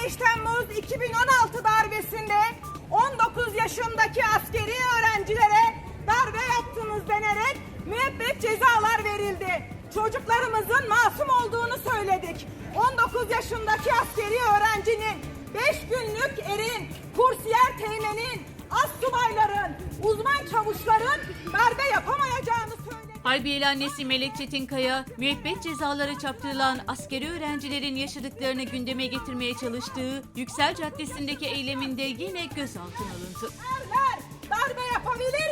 15 Temmuz 2016 darbesinde 19 yaşındaki askeri öğrencilere darbe yaptınız denerek müebbet cezalar verildi. Çocuklarımızın masum olduğunu söyledik. 19 yaşındaki askeri öğrencinin 5 günlük erin, kursiyer teğmenin, az subayların, uzman çavuşların darbe yapamayacağını Harbiyeli annesi Melek Çetinkaya, müebbet cezaları çarptırılan askeri öğrencilerin yaşadıklarını gündeme getirmeye çalıştığı Yüksel Caddesi'ndeki eyleminde yine gözaltına alındı. Erler darbe yapabilir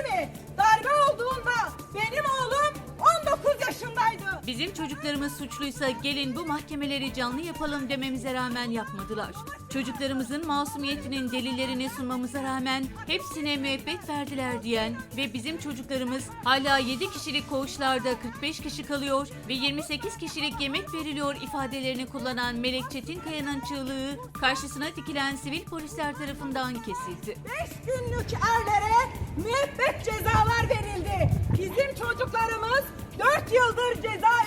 Bizim çocuklarımız suçluysa gelin bu mahkemeleri canlı yapalım dememize rağmen yapmadılar. Çocuklarımızın masumiyetinin delillerini sunmamıza rağmen hepsine müebbet verdiler diyen ve bizim çocuklarımız hala 7 kişilik koğuşlarda 45 kişi kalıyor ve 28 kişilik yemek veriliyor ifadelerini kullanan Melek Çetinkaya'nın çığlığı karşısına dikilen sivil polisler tarafından kesildi. 5 günlük erlere müebbet cezalar verildi. Bizim çocuklarımız 4 yıldır cezaevinde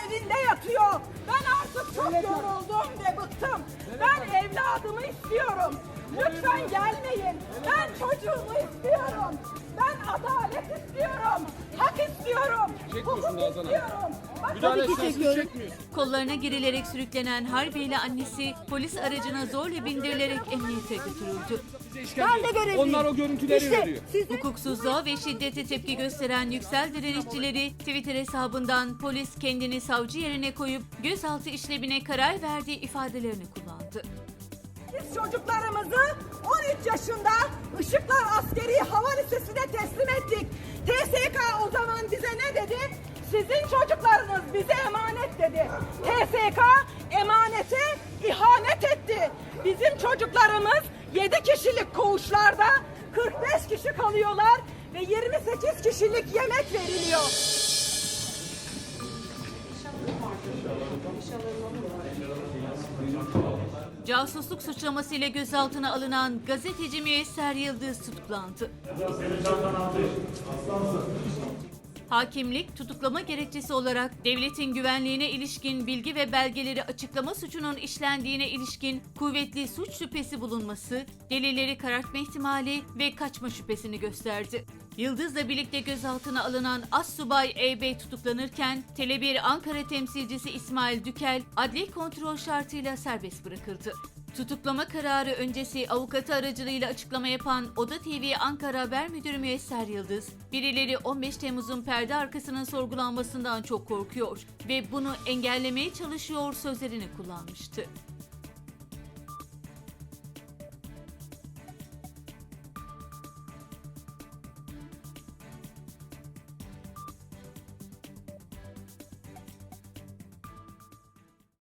yatıyor. Ben artık çok yoruldum ve bıktım. Ben evladımı istiyorum. Lütfen gelmeyin. Ben çocuğumu istiyorum. Ben adalet istiyorum. Hak istiyorum. Çekmiyorsun Hukuk istiyorum. Müdahale tabii ki esnasını çekiyorum. çekmiyorsun. Kollarına girilerek sürüklenen Harbiyeli annesi polis aracına zorla bindirilerek emniyete götürüldü. Bize işkence Ben de ediyor. görevliyim. Onlar o görüntüleri İşte veriyor. siz de Hukuksuzluğa ve şiddete tepki gösteren yüksel direnişçileri Twitter hesabından polis kendini savcı yerine koyup gözaltı işlemine karar verdiği ifadelerini kullandı. Biz çocuklarımızı 13 yaşında Işıklar Askeri Hava Lisesi'ne teslim ettik. TSK o zaman bize ne dedi? Sizin çocuklarınız bize emanet dedi. TSK emanete ihanet etti. Bizim çocuklarımız 7 kişilik koğuşlarda 45 kişi kalıyorlar ve 28 kişilik yemek veriliyor. Casusluk suçlamasıyla gözaltına alınan gazeteci Müyesser Yıldız tutuklandı. Hakimlik tutuklama gerekçesi olarak devletin güvenliğine ilişkin bilgi ve belgeleri açıklama suçunun işlendiğine ilişkin kuvvetli suç şüphesi bulunması, delilleri karartma ihtimali ve kaçma şüphesini gösterdi. Yıldız'la birlikte gözaltına alınan Assubay E.B. tutuklanırken Tele1 Ankara temsilcisi İsmail Dükel adli kontrol şartıyla serbest bırakıldı. Tutuklama kararı öncesi avukatı aracılığıyla açıklama yapan Oda TV Ankara Haber Müdürü Müyesser Yıldız, birileri 15 Temmuz'un perde arkasının sorgulanmasından çok korkuyor ve bunu engellemeye çalışıyor sözlerini kullanmıştı.